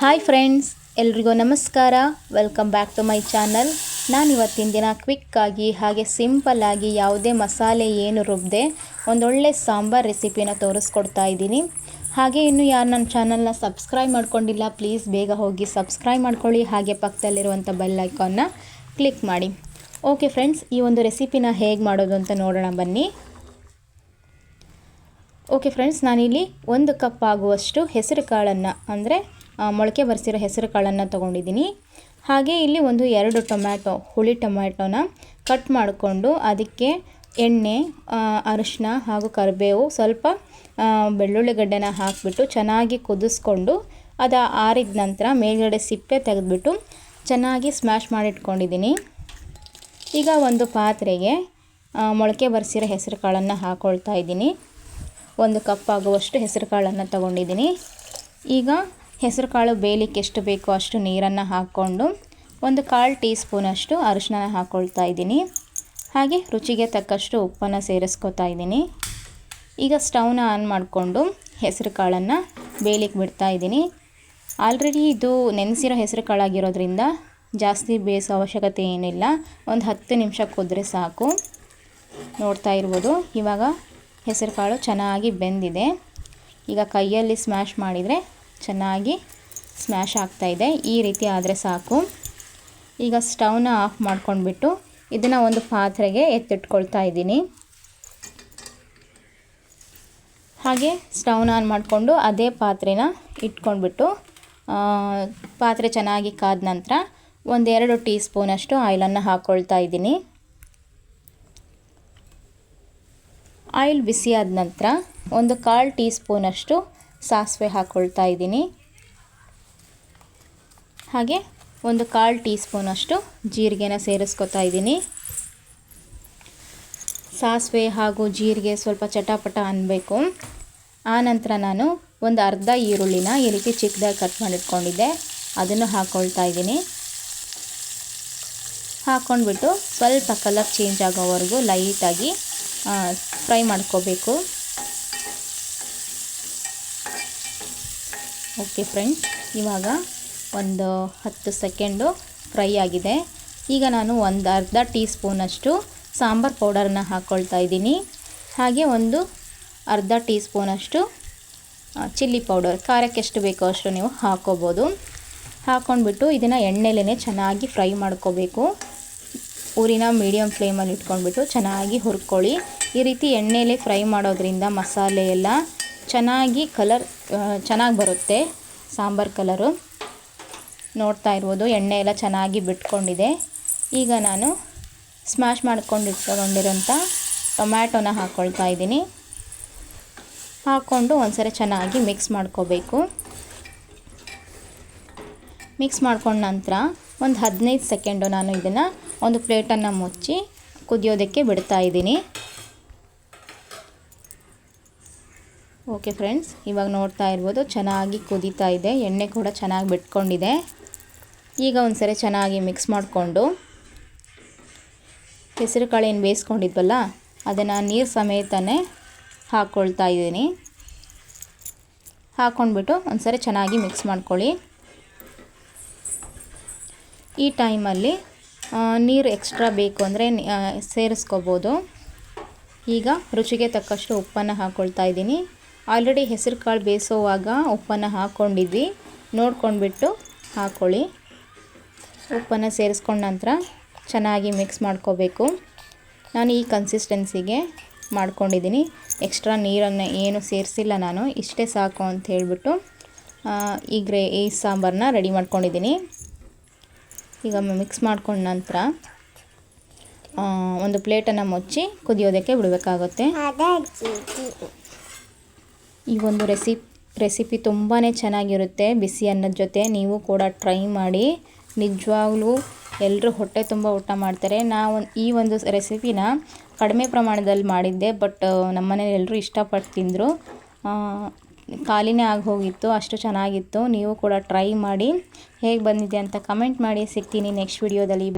Hi friends ಎಲ್ರಿಗೂ ನಮಸ್ಕಾರ. Welcome back to my channel ನಾನು ಇವತ್ತಿನ ದಿನ ಕ್ವಿಕ್ಕಾಗಿ ಹಾಗೆ ಸಿಂಪಲ್ಲಾಗಿ ಯಾವುದೇ ಮಸಾಲೆ ಏನು ರುಬ್ಬದೆ ಒಂದೊಳ್ಳೆ ಸಾಂಬಾರ್ ರೆಸಿಪಿನ ತೋರಿಸ್ಕೊಡ್ತಾ ಇದ್ದೀನಿ. ಹಾಗೆ ಇನ್ನು ಯಾರು ನನ್ನ ಚಾನಲ್ನ ಸಬ್ಸ್ಕ್ರೈಬ್ ಮಾಡ್ಕೊಂಡಿಲ್ಲ ಪ್ಲೀಸ್ ಬೇಗ ಹೋಗಿ ಸಬ್ಸ್ಕ್ರೈಬ್ ಮಾಡ್ಕೊಳ್ಳಿ. ಹಾಗೆ ಪಕ್ಕದಲ್ಲಿರುವಂಥ ಬೆಲ್ ಐಕಾನ್ನ ಕ್ಲಿಕ್ ಮಾಡಿ. ಓಕೆ ಫ್ರೆಂಡ್ಸ್ ಈ ಒಂದು ರೆಸಿಪಿನ ಹೇಗೆ ಮಾಡೋದು ಅಂತ ನೋಡೋಣ ಬನ್ನಿ. ಓಕೆ ಫ್ರೆಂಡ್ಸ್ ನಾನಿಲ್ಲಿ ಒಂದು ಕಪ್ ಆಗುವಷ್ಟು ಹೆಸರು ಕಾಳನ್ನು ಅಂದರೆ ಮೊಳಕೆ ಬರೆಸಿರೋ ಹೆಸರು ಕಾಳನ್ನು ತೊಗೊಂಡಿದ್ದೀನಿ. ಹಾಗೆ ಇಲ್ಲಿ ಒಂದು ಎರಡು ಟೊಮ್ಯಾಟೊ, ಹುಳಿ ಟೊಮ್ಯಾಟೊನ ಕಟ್ ಮಾಡಿಕೊಂಡು ಅದಕ್ಕೆ ಎಣ್ಣೆ ಅರಿಶಿನ ಹಾಗೂ ಕರಿಬೇವು ಸ್ವಲ್ಪ ಬೆಳ್ಳುಳ್ಳಿ ಗಡ್ಡೆನ ಹಾಕಿಬಿಟ್ಟು ಚೆನ್ನಾಗಿ ಕುದಿಸ್ಕೊಂಡು ಅದು ಆರಿದ ನಂತರ ಮೇಲ್ಗಡೆ ಸಿಪ್ಪೆ ತೆಗೆದುಬಿಟ್ಟು ಚೆನ್ನಾಗಿ ಸ್ಮ್ಯಾಶ್ ಮಾಡಿಟ್ಕೊಂಡಿದ್ದೀನಿ. ಈಗ ಒಂದು ಪಾತ್ರೆಗೆ ಮೊಳಕೆ ಬರೆಸಿರೋ ಹೆಸರು ಕಾಳನ್ನು ಹಾಕ್ಕೊಳ್ತಾ ಇದ್ದೀನಿ. ಒಂದು ಕಪ್ ಆಗುವಷ್ಟು ಹೆಸರು ಕಾಳನ್ನು ತೊಗೊಂಡಿದ್ದೀನಿ. ಈಗ ಹೆಸರು ಕಾಳು ಬೇಯಲಿಕ್ಕೆ ಎಷ್ಟು ಬೇಕೋ ಅಷ್ಟು ನೀರನ್ನು ಹಾಕ್ಕೊಂಡು ಒಂದು ಕಾಲು ಟೀ ಸ್ಪೂನಷ್ಟು ಅರಿಶಿನ ಹಾಕ್ಕೊಳ್ತಾ ಇದ್ದೀನಿ. ಹಾಗೆ ರುಚಿಗೆ ತಕ್ಕಷ್ಟು ಉಪ್ಪನ್ನು ಸೇರಿಸ್ಕೊತಾ ಇದ್ದೀನಿ. ಈಗ ಸ್ಟವ್ನ ಆನ್ ಮಾಡಿಕೊಂಡು ಹೆಸರು ಕಾಳನ್ನು ಬೇಯಲಿಕ್ಕೆ ಬಿಡ್ತಾ ಇದ್ದೀನಿ. ಆಲ್ರೆಡಿ ಇದು ನೆನೆಸಿರೋ ಹೆಸರು ಕಾಳಾಗಿರೋದ್ರಿಂದ ಜಾಸ್ತಿ ಬೇಯಿಸೋ ಅವಶ್ಯಕತೆ ಏನಿಲ್ಲ. ಒಂದು ಹತ್ತು ನಿಮಿಷ ಕುದ್ರೆ ಸಾಕು. ನೋಡ್ತಾ ಇರ್ಬೋದು, ಇವಾಗ ಹೆಸರು ಕಾಳು ಚೆನ್ನಾಗಿ ಬೆಂದಿದೆ. ಈಗ ಕೈಯಲ್ಲಿ ಸ್ಮ್ಯಾಶ್ ಮಾಡಿದರೆ ಚೆನ್ನಾಗಿ ಸ್ಮ್ಯಾಶ್ ಆಗ್ತಾಯಿದೆ ಈ ರೀತಿ ಆದರೆ ಸಾಕು. ಈಗ ಸ್ಟವ್ನ ಆಫ್ ಮಾಡ್ಕೊಂಡ್ಬಿಟ್ಟು ಇದನ್ನು ಒಂದು ಪಾತ್ರೆಗೆ ಎತ್ತಿಟ್ಕೊಳ್ತಾ ಇದ್ದೀನಿ. ಹಾಗೆ ಸ್ಟವ್ನ ಆನ್ ಮಾಡಿಕೊಂಡು ಅದೇ ಪಾತ್ರೆನ ಇಟ್ಕೊಂಡ್ಬಿಟ್ಟು ಪಾತ್ರೆ ಚೆನ್ನಾಗಿ ಕಾದ ನಂತರ ಒಂದೆರಡು ಟೀ ಸ್ಪೂನಷ್ಟು ಆಯಿಲನ್ನು ಹಾಕ್ಕೊಳ್ತಾ ಇದ್ದೀನಿ. ಆಯಿಲ್ ಬಿಸಿಯಾದ ನಂತರ ಒಂದು ಕಾಲು ಟೀ ಸ್ಪೂನಷ್ಟು ಸಾಸಿವೆ ಹಾಕ್ಕೊಳ್ತಾ ಇದ್ದೀನಿ. ಹಾಗೆ ಒಂದು ಕಾಲು ಟೀ ಸ್ಪೂನಷ್ಟು ಜೀರಿಗೆನ ಸೇರಿಸ್ಕೊತಾ ಇದ್ದೀನಿ. ಸಾಸಿವೆ ಹಾಗೂ ಜೀರಿಗೆ ಸ್ವಲ್ಪ ಚಟಾಪಟ ಅನ್ನಬೇಕು ಆನಂತರ ನಾನು ಒಂದು ಅರ್ಧ ಈರುಳ್ಳಿನ ಈ ರೀತಿ ಚಿಕ್ಕದಾಗಿ ಕಟ್ ಮಾಡಿಟ್ಕೊಂಡಿದ್ದೆ. ಅದನ್ನು ಹಾಕ್ಕೊಳ್ತಾ ಇದ್ದೀನಿ. ಹಾಕ್ಕೊಂಡ್ಬಿಟ್ಟು ಸ್ವಲ್ಪ ಕಲರ್ ಚೇಂಜ್ ಆಗೋವರೆಗೂ ಲೈಟಾಗಿ ಫ್ರೈ ಮಾಡ್ಕೋಬೇಕು. ಓಕೆ ಫ್ರೆಂಡ್ಸ್ ಇವಾಗ ಒಂದು ಹತ್ತು ಸೆಕೆಂಡು ಫ್ರೈ ಆಗಿದೆ. ಈಗ ನಾನು ಒಂದು ಅರ್ಧ ಟೀ ಸ್ಪೂನಷ್ಟು ಸಾಂಬಾರು ಪೌಡರನ್ನ ಹಾಕ್ಕೊಳ್ತಾ ಇದ್ದೀನಿ. ಹಾಗೆ ಒಂದು ಅರ್ಧ ಟೀ ಸ್ಪೂನಷ್ಟು ಚಿಲ್ಲಿ ಪೌಡರ್ ಖಾರಕ್ಕೆ ಎಷ್ಟು ಬೇಕೋ ಅಷ್ಟು ನೀವು ಹಾಕ್ಕೋಬೋದು ಹಾಕ್ಕೊಂಡ್ಬಿಟ್ಟು ಇದನ್ನು ಎಣ್ಣೆಲೇ ಚೆನ್ನಾಗಿ ಫ್ರೈ ಮಾಡ್ಕೋಬೇಕು. ಊರಿನ ಮೀಡಿಯಮ್ ಫ್ಲೇಮಲ್ಲಿ ಇಟ್ಕೊಂಡ್ಬಿಟ್ಟು ಚೆನ್ನಾಗಿ ಹುರ್ಕೊಳ್ಳಿ. ಈ ರೀತಿ ಎಣ್ಣೆಲೆ ಫ್ರೈ ಮಾಡೋದ್ರಿಂದ ಮಸಾಲೆ ಎಲ್ಲ ಚೆನ್ನಾಗಿ ಕಲರ್ ಚೆನ್ನಾಗಿ ಬರುತ್ತೆ ಸಾಂಬಾರು ಕಲರು. ನೋಡ್ತಾ ಇರ್ಬೋದು, ಎಣ್ಣೆ ಎಲ್ಲ ಚೆನ್ನಾಗಿ ಬಿಟ್ಕೊಂಡಿದೆ. ಈಗ ನಾನು ಸ್ಮ್ಯಾಶ್ ಮಾಡ್ಕೊಂಡು ಇಟ್ಕೊಂಡಿರೋಂಥ ಟೊಮ್ಯಾಟೊನ ಹಾಕ್ಕೊಳ್ತಾ ಇದ್ದೀನಿ. ಹಾಕ್ಕೊಂಡು ಒಂದ್ಸರಿ ಚೆನ್ನಾಗಿ ಮಿಕ್ಸ್ ಮಾಡ್ಕೋಬೇಕು. ಮಿಕ್ಸ್ ಮಾಡ್ಕೊಂಡ ನಂತರ ಒಂದು ಹದಿನೈದು ಸೆಕೆಂಡು ನಾನು ಇದನ್ನು ಒಂದು ಪ್ಲೇಟನ್ನು ಮುಚ್ಚಿ ಕುದಿಯೋದಕ್ಕೆ ಬಿಡ್ತಾ ಇದ್ದೀನಿ. ಓಕೆ ಫ್ರೆಂಡ್ಸ್ ಇವಾಗ ನೋಡ್ತಾ ಇರ್ಬೋದು, ಚೆನ್ನಾಗಿ ಕುದೀತಾ ಇದೆ. ಎಣ್ಣೆ ಕೂಡ ಚೆನ್ನಾಗಿ ಬಿಟ್ಕೊಂಡಿದೆ. ಈಗ ಒಂದ್ಸರಿ ಚೆನ್ನಾಗಿ ಮಿಕ್ಸ್ ಮಾಡಿಕೊಂಡು ಹೆಸರು ಕಾಳೇನು ಬೇಯಿಸ್ಕೊಂಡಿದ್ವಲ್ಲ, ಅದನ್ನು ನೀರು ಸಮೇತನೇ ಹಾಕ್ಕೊಳ್ತಾ ಇದ್ದೀನಿ. ಹಾಕ್ಕೊಂಡ್ಬಿಟ್ಟು ಒಂದ್ಸರಿ ಚೆನ್ನಾಗಿ ಮಿಕ್ಸ್ ಮಾಡ್ಕೊಳ್ಳಿ. ಈ ಟೈಮಲ್ಲಿ ನೀರು ಎಕ್ಸ್ಟ್ರಾ ಬೇಕು ಅಂದರೆ ಸೇರಿಸ್ಕೋಬೋದು. ಈಗ ರುಚಿಗೆ ತಕ್ಕಷ್ಟು ಉಪ್ಪನ್ನು ಹಾಕ್ಕೊಳ್ತಾ ಇದ್ದೀನಿ. ಆಲ್ರೆಡಿ ಹೆಸರು ಕಾಳು ಬೇಯಿಸೋವಾಗ ಉಪ್ಪನ್ನು ಹಾಕ್ಕೊಂಡಿದ್ವಿ ನೋಡ್ಕೊಂಡ್ಬಿಟ್ಟು ಹಾಕ್ಕೊಳ್ಳಿ ಉಪ್ಪನ್ನು ಸೇರಿಸ್ಕೊಂಡ ನಂತರ ಚೆನ್ನಾಗಿ ಮಿಕ್ಸ್ ಮಾಡ್ಕೋಬೇಕು. ನಾನು ಈ ಕನ್ಸಿಸ್ಟೆನ್ಸಿಗೆ ಮಾಡ್ಕೊಂಡಿದ್ದೀನಿ. ಎಕ್ಸ್ಟ್ರಾ ನೀರನ್ನು ಏನು ಸೇರಿಸಿಲ್ಲ ನಾನು. ಇಷ್ಟೇ ಸಾಕು ಅಂತ ಹೇಳಿಬಿಟ್ಟು ಈ ಗ್ರೇ, ಈ ಸಾಂಬಾರನ್ನ ರೆಡಿ ಮಾಡ್ಕೊಂಡಿದ್ದೀನಿ. ಈಗ ಮಿಕ್ಸ್ ಮಾಡ್ಕೊಂಡ ನಂತರ ಒಂದು ಪ್ಲೇಟನ್ನು ಮುಚ್ಚಿ ಕುದಿಯೋದಕ್ಕೆ ಬಿಡಬೇಕಾಗುತ್ತೆ. ಈ ಒಂದು ರೆಸಿಪ್ ರೆಸಿಪಿ ತುಂಬಾ ಚೆನ್ನಾಗಿರುತ್ತೆ ಬಿಸಿ ಅನ್ನದ ಜೊತೆ. ನೀವು ಕೂಡ ಟ್ರೈ ಮಾಡಿ. ನಿಜವಾಗ್ಲೂ ಎಲ್ಲರೂ ಹೊಟ್ಟೆ ತುಂಬ ಊಟ ಮಾಡ್ತಾರೆ. ನಾವು ಈ ಒಂದು ರೆಸಿಪಿನ ಕಡಿಮೆ ಪ್ರಮಾಣದಲ್ಲಿ ಮಾಡಿದ್ದೆ ಬಟ್ ನಮ್ಮನೇಲಿ ಎಲ್ಲರೂ ಇಷ್ಟಪಟ್ಟು ತಿಂದರು. ಖಾಲಿನೇ ಆಗಿ ಹೋಗಿತ್ತು, ಅಷ್ಟು ಚೆನ್ನಾಗಿತ್ತು. ನೀವು ಕೂಡ ಟ್ರೈ ಮಾಡಿ. ಹೇಗೆ ಬಂದಿದೆ ಅಂತ ಕಮೆಂಟ್ ಮಾಡಿ. ಸಿಗ್ತೀನಿ ನೆಕ್ಸ್ಟ್ ವಿಡಿಯೋದಲ್ಲಿ